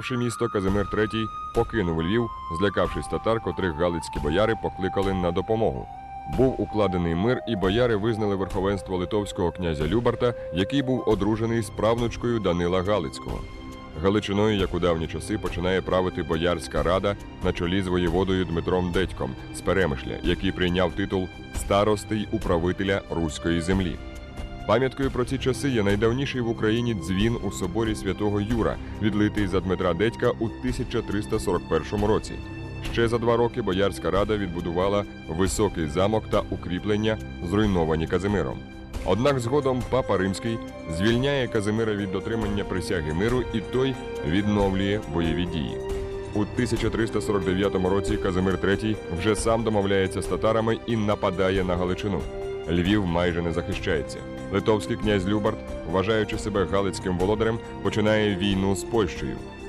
Завоювавши місто, Казимир III покинув Львів, злякавшись татар, котрих галицькі бояри покликали на допомогу. Був укладений мир, і бояри визнали верховенство литовського князя Любарта, який був одружений з правнучкою Данила Галицького. Галичиною, як у давні часи, починає правити боярська рада на чолі з воєводою Дмитром Дедьком з Перемишля, який прийняв титул старости й управителя руської землі. Пам'яткою про ці часи є найдавніший в Україні дзвін у соборі святого Юра, відлитий за Дмитра Дедька у 1341 році. Ще за два роки Боярська рада відбудувала високий замок та укріплення, зруйновані Казимиром. Однак згодом папа Римський звільняє Казимира від дотримання присяги миру, і той відновлює бойові дії. У 1349 році Казимир III вже сам домовляється з татарами і нападає на Галичину. Львів майже не захищається. Литовський князь Любарт, вважаючи себе галицьким володарем, починає війну з Польщею.